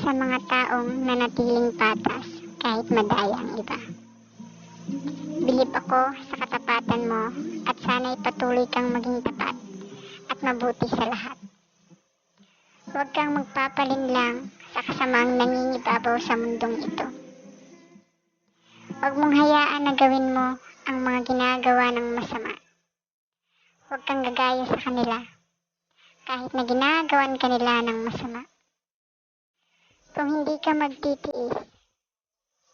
sa mga taong nanatiling patas kahit madaya ang iba. Bilib ako sa katapatan mo at sana'y patuloy kang maging tapat at mabuti sa lahat. Huwag kang magpapalinlang sa kasamaang nangingibabaw sa mundong ito. Huwag mong hayaan na gawin mo ang mga ginagawa ng masama. Huwag kang gagaya sa kanila kahit na ginagawan kanila ng masama. Kung hindi ka magtitiis,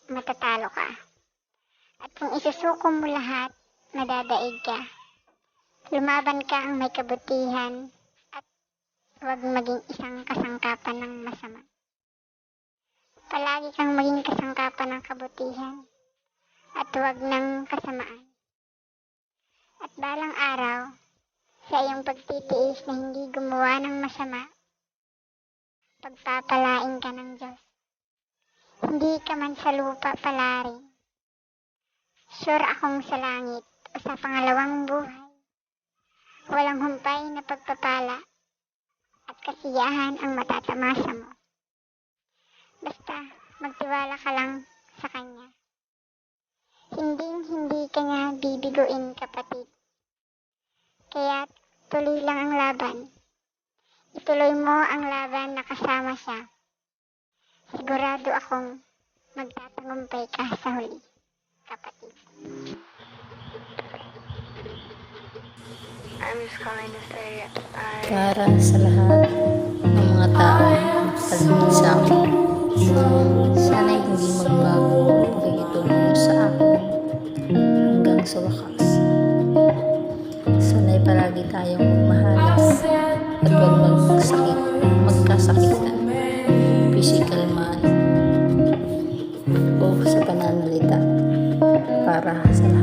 matatalo ka. At kung isusuko mo lahat, madadaig ka. Lumaban ka ang may kabutihan at huwag maging isang kasangkapan ng masama. Palagi kang maging kasangkapan ng kabutihan at huwag ng kasamaan. At balang araw, sa iyong pagtitiis na hindi gumawa ng masama, pagpapalain ka ng Diyos. Hindi ka man sa lupa palarin. Sure akong sa langit o sa pangalawang buhay. Walang humpay na pagpapala at kasiyahan ang matatamasa mo. Basta magtiwala ka lang sa Kanya. Hindi hindi ka niya bibiguin kapatid. Kaya tuloy lang ang laban. Ituloy mo ang laban na kasama siya. Sigurado akong magtatagumpay ka sa huli, kapatid. I'm just calling to say I para sa lahat ng mga tao paligid sa akin. Sana'y hindi magbago ang pakikitulong mo sa akin hanggang sa wakas. Sana'y palagi tayong magmahalas huwag magsakit, magkasakitan, physical man. O sa pananalita. Para sa